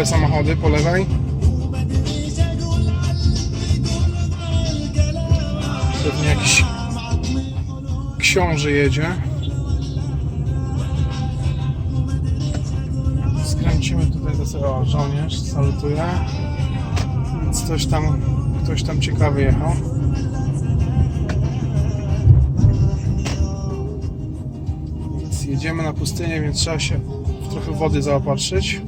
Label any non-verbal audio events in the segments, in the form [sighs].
rządowe samochody po lewej. Pewnie jakiś książę jedzie. Skręcimy tutaj do sobie, o, żołnierz salutuje. Więc coś tam, ktoś tam ciekawy jechał. Więc jedziemy na pustynię, więc trzeba się trochę wody zaopatrzyć.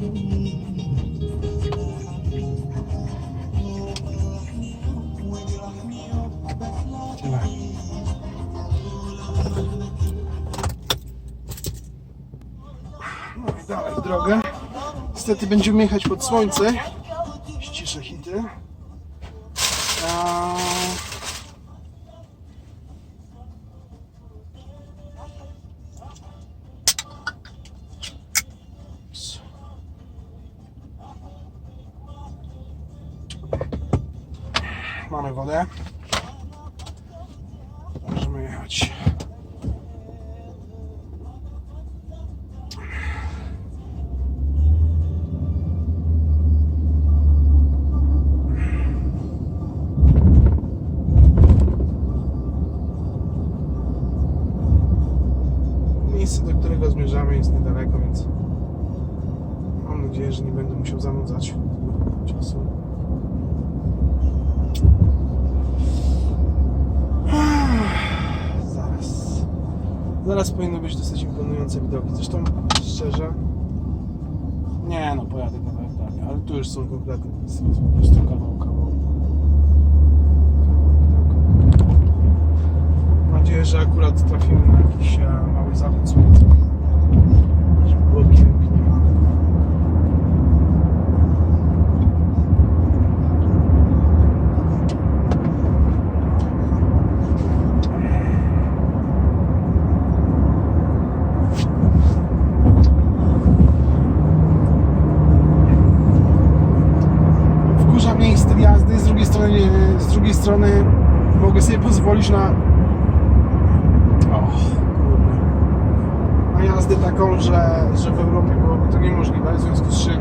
Niestety będziemy jechać pod słońce. Zaraz powinny być dosyć imponujące widoki. Zresztą szczerze. Nie no, pojadę kawałek dalej, ale tu już są kompletne. Jest, jest po prostu kawał, kawał. Mam nadzieję, że akurat trafimy na jakiś e, mały zachód słońca. Żeby było pięknie. wkurza mnie styl jazdy, z drugiej strony, z drugiej strony mogę pozwolić na kurde, na jazdę taką, że, że w Europie byłoby to niemożliwe, w związku z czym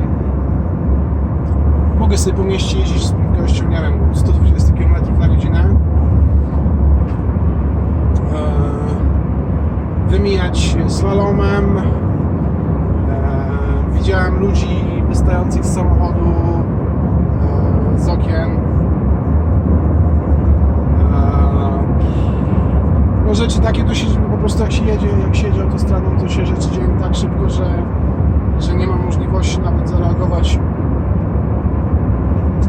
mogę sobie po mieście jeździć z prędkością, nie wiem, 120 km na godzinę. Eee, wymijać slalomem. Eee, widziałem ludzi wystających z samochodu e, z okien. No rzeczy takie to się po prostu jak się jedzie, jak się jedzie autostradą, to się rzeczy dzieją tak szybko, że, że nie ma możliwości nawet zareagować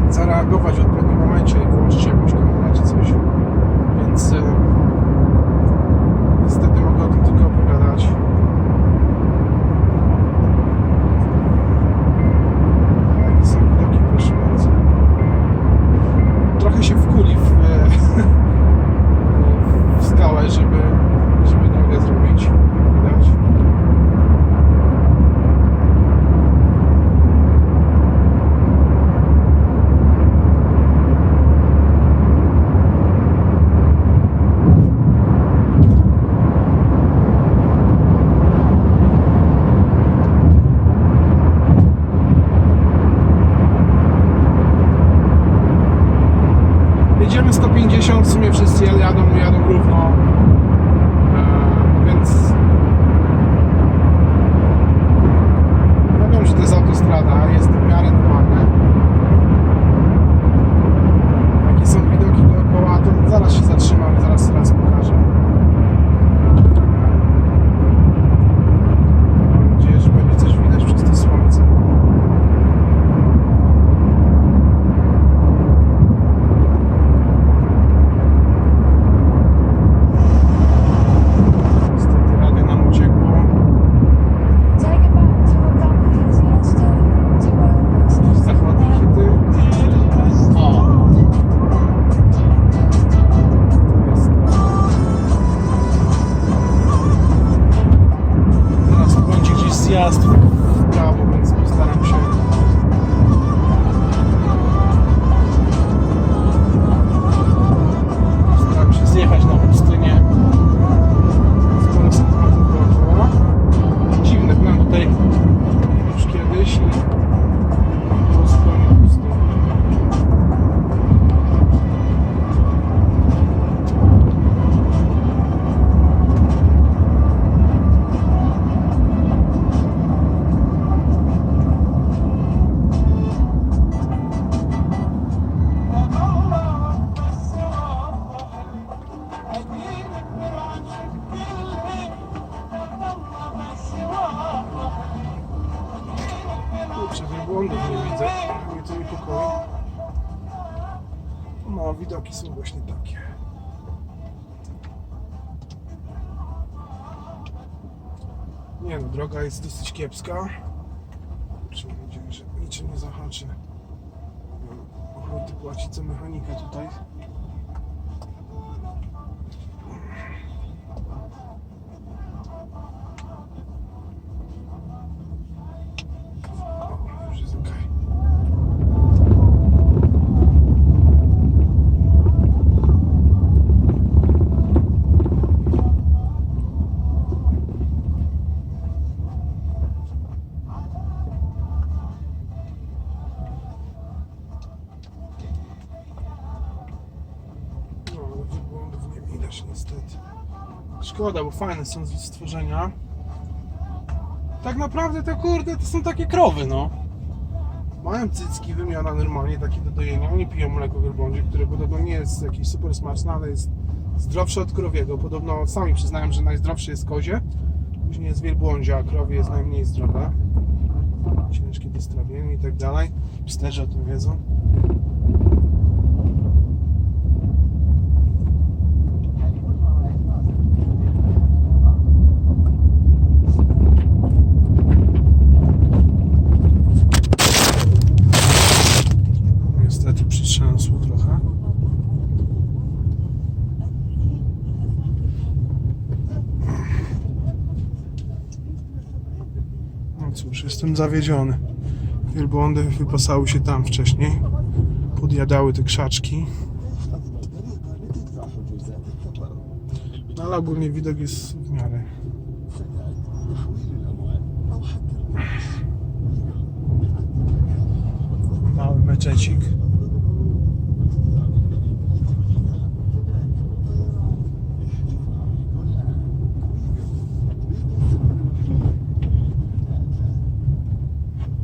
zareagować w odpowiednim momencie i włączyć jakąś kamerę coś. Więc Nie no, droga jest dosyć kiepska. Trzymam nadzieję, że niczym nie zahaczy. O chuj ty płaci co mechanika tutaj. Szkoda, bo fajne są stworzenia. Tak naprawdę te kurde to są takie krowy, no. Mają cycki, wymiana normalnie, takie do dojenia. Oni piją mleko wielbłądzie, które podobno nie jest jakieś super smaczne, ale jest zdrowsze od krowiego. Podobno sami przyznają, że najzdrowsze jest kozie, później jest wielbłądzie, a krowie jest najmniej zdrowe. Ciężkie do strawienia i tak dalej. Psterzy o tym wiedzą. Niestety przytrzęsło trochę. No cóż, zawiedziony. Wielbłądy wypasały się tam wcześniej. Podjadały te krzaczki. Ale ogólnie widok jest w miarę. Mały meczecik.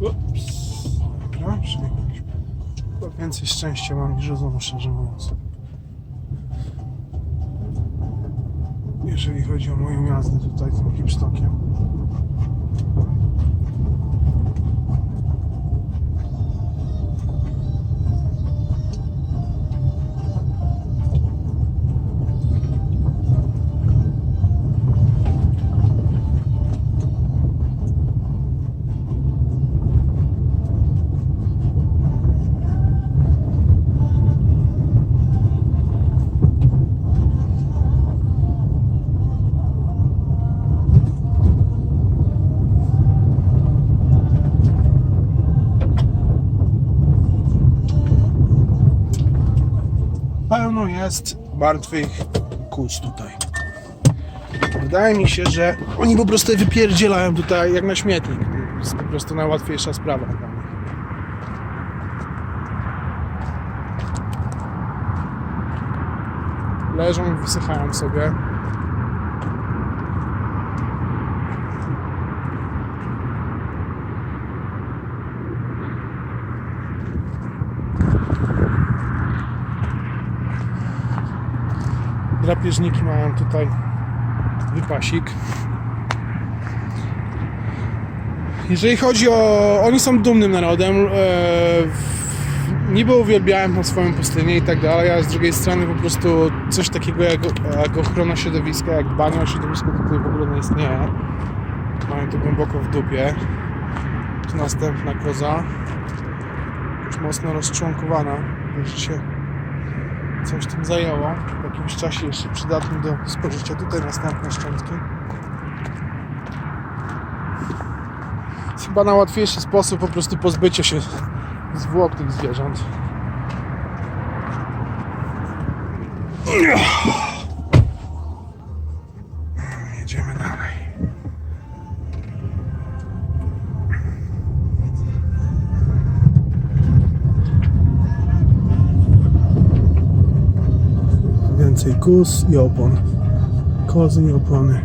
Ups. Przebiegaliśmy. Chyba więcej szczęścia mam niż rozumu, szczerze mówiąc. Jeżeli chodzi o moją jazdę tutaj tym hipstokiem. Pełno jest martwych kus tutaj. Wydaje mi się, że oni po prostu je wypierdzielają tutaj jak na śmietnik. To jest po prostu najłatwiejsza sprawa dla nich. Leżą i wysychają sobie. Drapieżniki mają tutaj wypasik. Jeżeli chodzi o... Oni są dumnym narodem. E, niby uwielbiałem tą swoją pustynię i tak dalej, a z drugiej strony po prostu coś takiego jak, jak ochrona środowiska, jak dbanie o środowisko tutaj w ogóle nie istnieje. Mają to głęboko w dupie. Tu następna koza. Już mocno rozczłonkowana. Się coś tym zajęło. W jakimś czasie jeszcze przydatny do spożycia. Tutaj następne szczątki. Chyba najłatwiejszy sposób po prostu pozbycia się zwłok tych zwierząt. Jedziemy kus i opon. Kozy i opony.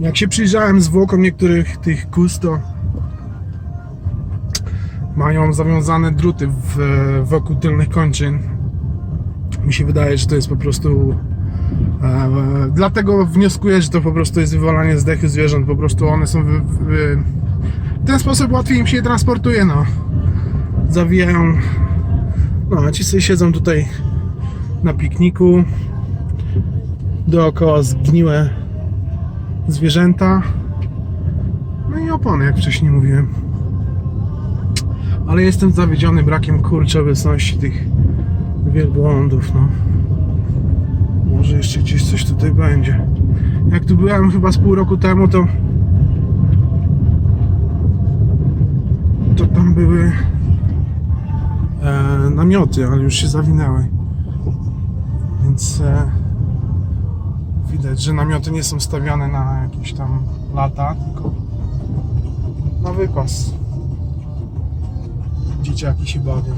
Jak się przyjrzałem zwłokom niektórych tych kus, to mają zawiązane druty w, wokół tylnych kończyn. Mi się wydaje, że to jest po prostu. E, dlatego wnioskuję, że to po prostu jest wywalanie zdechy zwierząt. Po prostu one są. Wy, wy, w ten sposób łatwiej im się je transportuje. No. Zawijają No, a ci sobie siedzą tutaj na pikniku. Dookoła zgniłe zwierzęta. No i opony, jak wcześniej mówiłem. Ale jestem zawiedziony brakiem kurczę obecności tych wielbłądów, no. Może jeszcze gdzieś coś tutaj będzie. Jak tu byłem chyba z pół roku temu, to to tam były e, namioty, ale już się zawinęły. Więc e, widać, że namioty nie są stawiane na jakieś tam lata, tylko na wypas. Dzieciaki się bawią.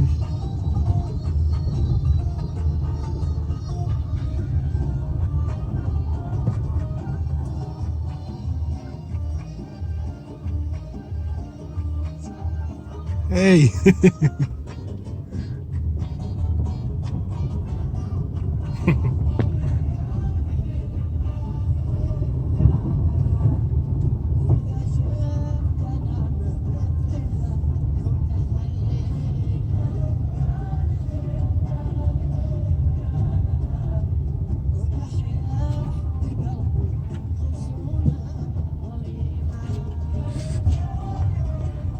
Ej! [laughs]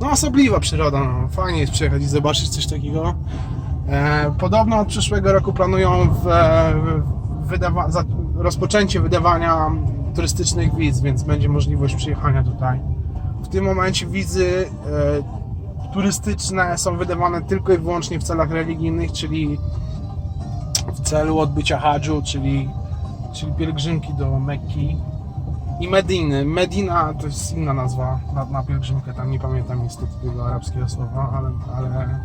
No osobliwa przyroda, no. fajnie jest przyjechać i zobaczyć coś takiego. E, podobno od przyszłego roku planują w, w wydawa- rozpoczęcie wydawania turystycznych wiz, więc będzie możliwość przyjechania tutaj. W tym momencie wizy e, turystyczne są wydawane tylko i wyłącznie w celach religijnych, czyli w celu odbycia hadżu, czyli, czyli pielgrzymki do Mekki i Mediny. Medina to jest inna nazwa na, na pielgrzymkę, tam nie pamiętam niestety tego arabskiego słowa, ale, ale,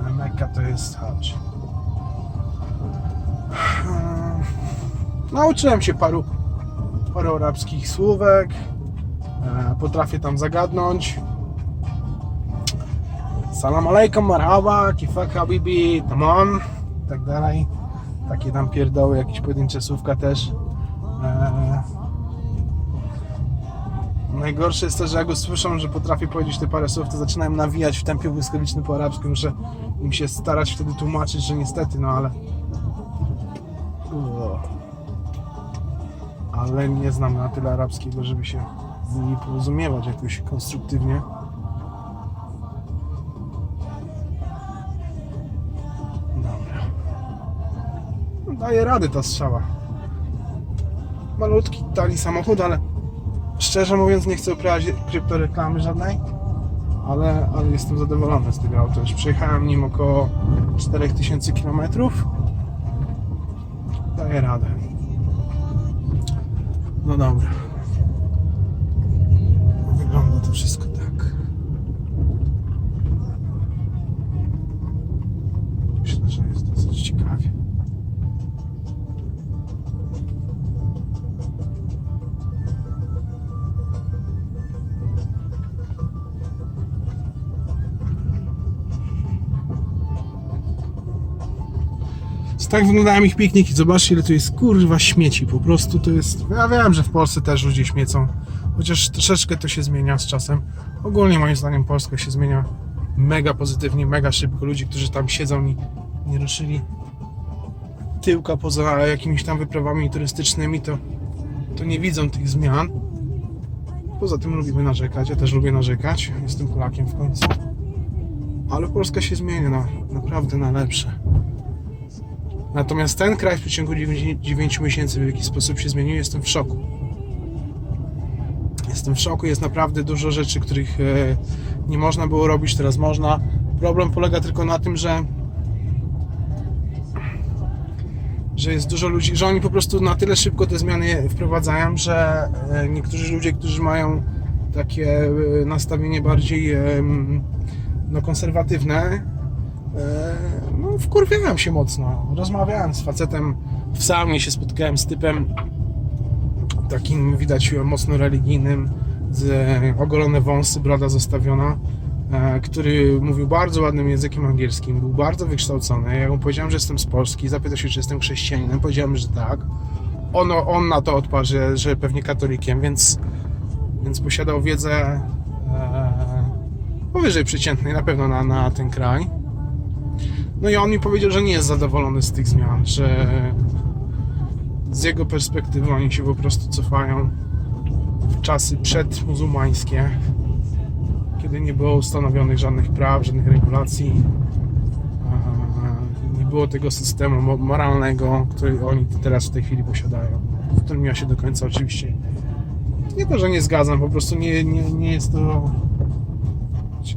ale Mekka to jest. Hmm. Nauczyłem się paru, paru arabskich słówek, e, potrafię tam zagadnąć. Salam alaikum, marhaba, kifak habibi, tamam, i tak dalej. Takie tam pierdoły, jakieś pojedyncze słówka też. Najgorsze jest to, że jak usłyszą, że potrafię powiedzieć te parę słów, to zaczynają nawijać w tempie błyskawicznym po arabsku. Muszę im się starać wtedy tłumaczyć, że niestety, no ale... Uuu. Ale nie znam na tyle arabskiego, żeby się z nimi porozumiewać jakoś konstruktywnie. Dobra. Daje rady ta strzała. Malutki, tani samochód, ale Szczerze mówiąc nie chcę uprawiać kryptoreklamy żadnej, ale, ale jestem zadowolony z tego auta. Już przejechałem nim około 4000 km. Daję radę. No dobra. Wygląda to wszystko Tak wyglądają ich pikniki. Zobaczcie, ile tu jest kurwa śmieci. Po prostu to jest. Ja wiem, że w Polsce też ludzie śmiecą. Chociaż troszeczkę to się zmienia z czasem. Ogólnie moim zdaniem Polska się zmienia mega pozytywnie, mega szybko. Ludzie, którzy tam siedzą i nie ruszyli tyłka poza jakimiś tam wyprawami turystycznymi, to, to nie widzą tych zmian. Poza tym lubimy narzekać. Ja też lubię narzekać. Jestem Polakiem w końcu. Ale Polska się zmienia na, naprawdę na lepsze. Natomiast ten kraj w przeciągu 9 miesięcy w jakiś sposób się zmienił, jestem w szoku. Jestem w szoku, jest naprawdę dużo rzeczy, których e, nie można było robić, teraz można. Problem polega tylko na tym, że że jest dużo ludzi, że oni po prostu na tyle szybko te zmiany wprowadzają, że e, niektórzy ludzie, którzy mają takie e, nastawienie bardziej no, konserwatywne, no wkurwiałem się mocno. Rozmawiałem z facetem w saunie, się spotkałem z typem takim widać mocno religijnym, z ogolone wąsy, broda zostawiona, e, który mówił bardzo ładnym językiem angielskim, był bardzo wykształcony. Ja mu powiedziałem, że jestem z Polski, zapytał się, czy jestem chrześcijaninem, powiedziałem, że tak. On, on na to odparł, że, że pewnie katolikiem, więc, więc posiadał wiedzę e, powyżej przeciętnej na pewno na, na ten kraj. No i on mi powiedział, że nie jest zadowolony z tych zmian, że z jego perspektywy oni się po prostu cofają w czasy przedmuzułmańskie, kiedy nie było ustanowionych żadnych praw, żadnych regulacji. e, Nie było tego systemu mo- moralnego, który oni teraz w tej chwili posiadają, w którym ja się do końca oczywiście nie to, że nie zgadzam, po prostu nie, nie, nie jest to.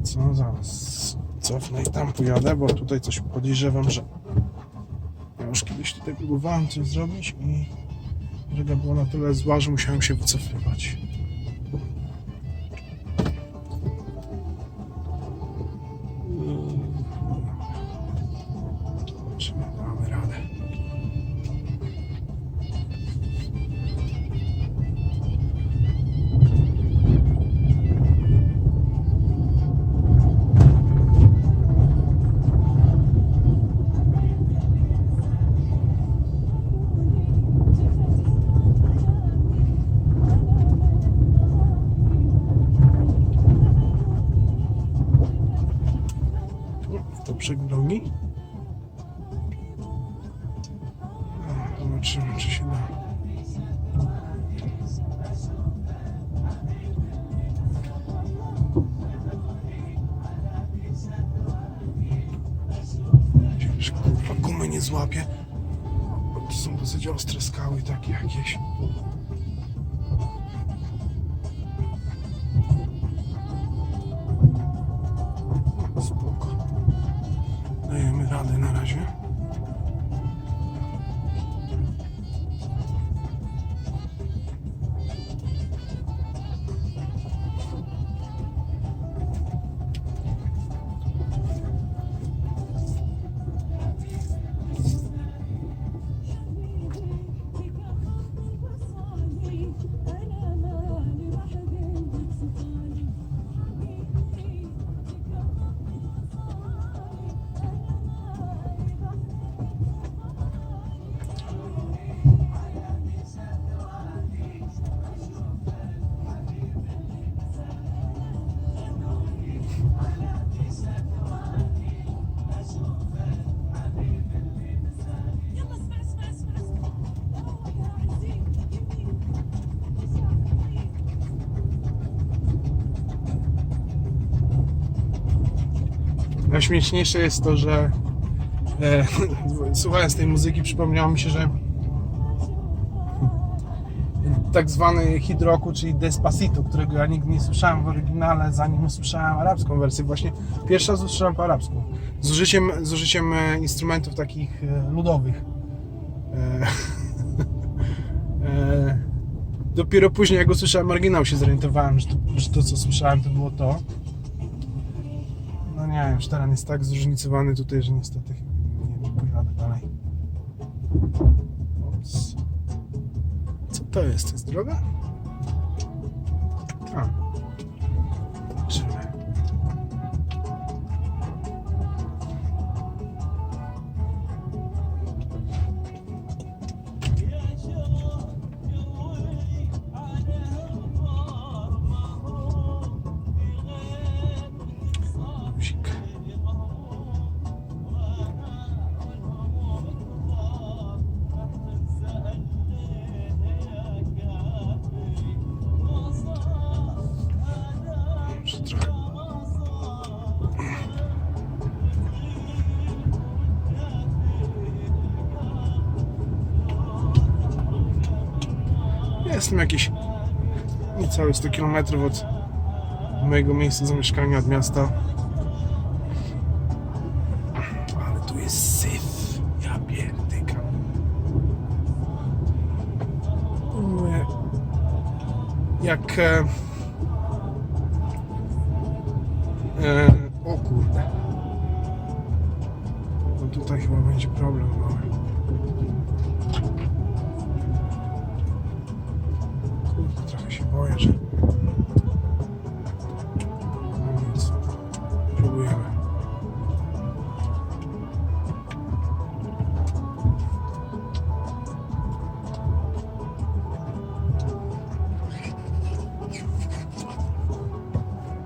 Co, zaraz cofnę i tam pojadę, bo tutaj coś podejrzewam, że ja już kiedyś tutaj próbowałem coś zrobić i droga była na tyle zła, że musiałem się wycofywać. To brzeg drogi. No, Zobaczymy, czy się da. Gumy nie złapie. To są dosyć ostre skały takie jakieś. Najśmieszniejsze jest to, że e, [laughs] słuchając tej muzyki przypomniało mi się, że tak zwany hit roku, czyli Despacito, którego ja nigdy nie słyszałem w oryginale, zanim usłyszałem arabską wersję. Właśnie pierwsza raz usłyszałem po arabsku. Z użyciem, z użyciem e, instrumentów takich e, ludowych. E, [laughs] e, dopiero później, jak usłyszałem oryginał, się zorientowałem, że to, że to co słyszałem, to było to. Nie, już teren jest tak zróżnicowany tutaj, że niestety nie wiem, czy pojadę dalej. Ops. Co to jest? To jest droga? Jestem jakieś niecałe 100 km od mojego miejsca zamieszkania, od miasta. Ale tu jest syf. Ja pierdykam. Jak... E, e, o kurde. No tutaj chyba będzie problem mały. Boję, że... No nic. Próbujemy.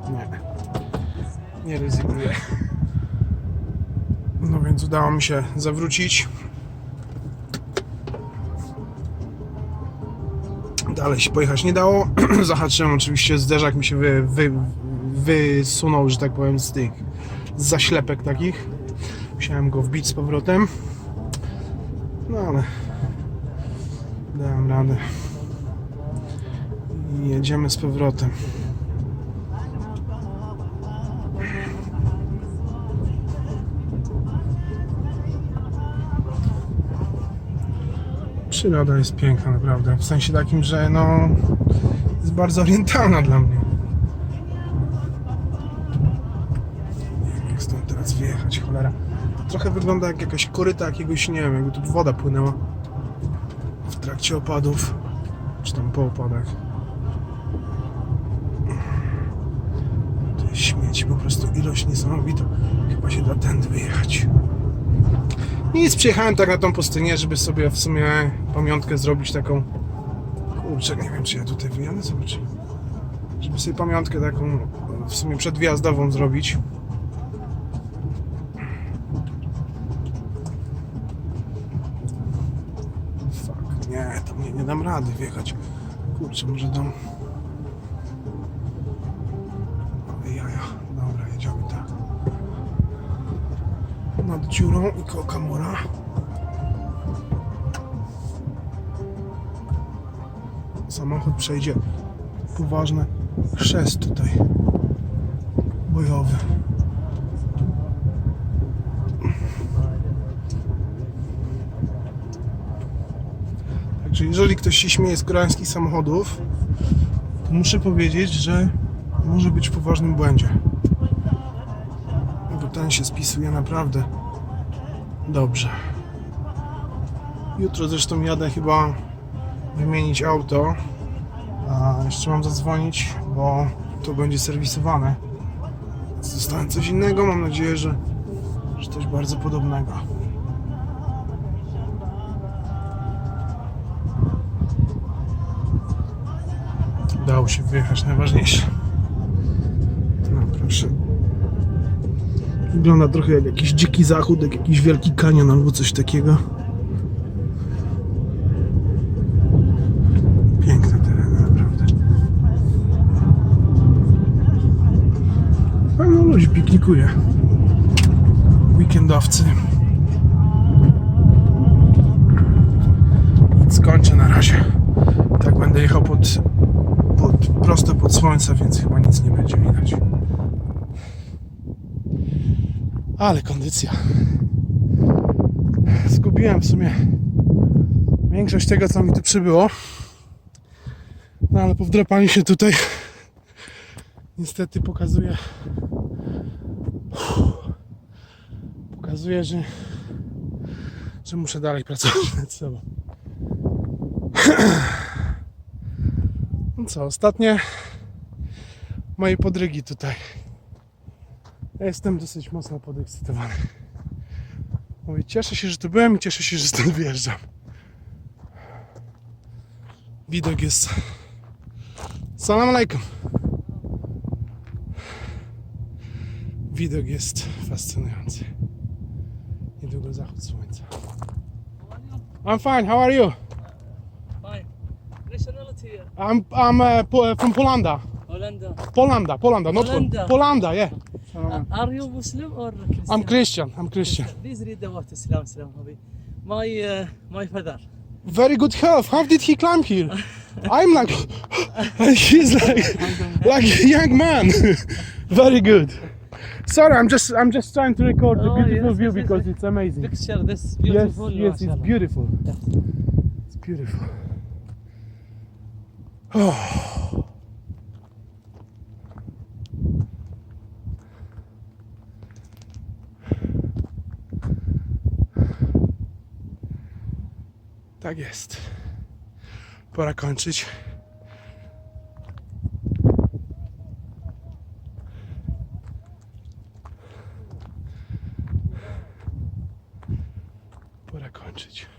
Nie. Nie ryzykuję. No więc udało mi się zawrócić. Dalej się pojechać nie dało. [clears throat] Zahaczyłem oczywiście, zderzak mi się wy, wy, wysunął, że tak powiem, z tych zaślepek takich. Musiałem go wbić z powrotem. No ale dałem radę. I jedziemy z powrotem. Przyroda jest piękna naprawdę. W sensie takim, że no bardzo orientalna dla mnie. Jak stąd teraz wyjechać, cholera. Trochę wygląda jak jakaś koryta jakiegoś, nie wiem, jakby tu woda płynęła w trakcie opadów, czy tam po opadach. To jest śmieci, po prostu ilość niesamowita. Chyba się da tędy wyjechać. Nic, przyjechałem tak na tą pustynię, żeby sobie w sumie pamiątkę zrobić taką. Kurczę, nie wiem czy ja tutaj wyjadę, zobacz. Żeby sobie pamiątkę taką w sumie przedwjazdową zrobić. Fuck, nie, tam nie, nie dam rady wjechać. Kurczę, może dam. Tak. Nad dziurą i koło kamora. Samochód przejdzie poważny chrzest tutaj bojowy. Także jeżeli ktoś się śmieje z koreańskich samochodów, to muszę powiedzieć, że może być w poważnym błędzie. Bo ten się spisuje naprawdę dobrze. Jutro zresztą jadę chyba wymienić auto. Jeszcze mam zadzwonić, bo to będzie serwisowane. Więc Dostałem coś innego, mam nadzieję, że, że coś bardzo podobnego. Udało się wyjechać, najważniejsze. No proszę. Wygląda trochę jak jakiś dziki zachód, jak jakiś wielki kanion albo coś takiego. Piknikuje. Weekendowcy. Skończę na razie. Tak będę jechał pod, pod, prosto pod słońce, więc chyba nic nie będzie widać. Ale kondycja. Zgubiłem w sumie większość tego, co mi tu przybyło. No ale po wdrapaniu się tutaj niestety pokazuje pokazuje, że że muszę dalej [laughs] pracować nad sobą. No co, ostatnie moje podrygi tutaj. Ja jestem dosyć mocno podekscytowany. Mówię, cieszę się, że tu byłem i cieszę się, że stąd wyjeżdżam. Widok jest... Salam alaikum. Widok jest fascynujący. Niedługo zachód słońca. I'm fine, how are you? Fine. Nationality uh, I'm, I'm uh, po- from Polanda. Hollanda. Polanda, Polanda, not Polanda. Polanda, yeah. Uh, are you Muslim or Christian? I'm Christian, I'm Christian. Please read about Islam, Islam, Habi. My uh, my father. Very good health. How did he climb here? [laughs] I'm like, [laughs] he's like, like a young man. [laughs] Very good. Sorry, I'm just, I'm just trying to record the Oh, beautiful yes, view yes, yes, because yes. it's amazing. Picture this Yes, beautiful. yes, it's mashallah. beautiful. Yes. It's beautiful. Oh. [sighs] [sighs] Tak jest. Pora kończyć. Pora kończyć.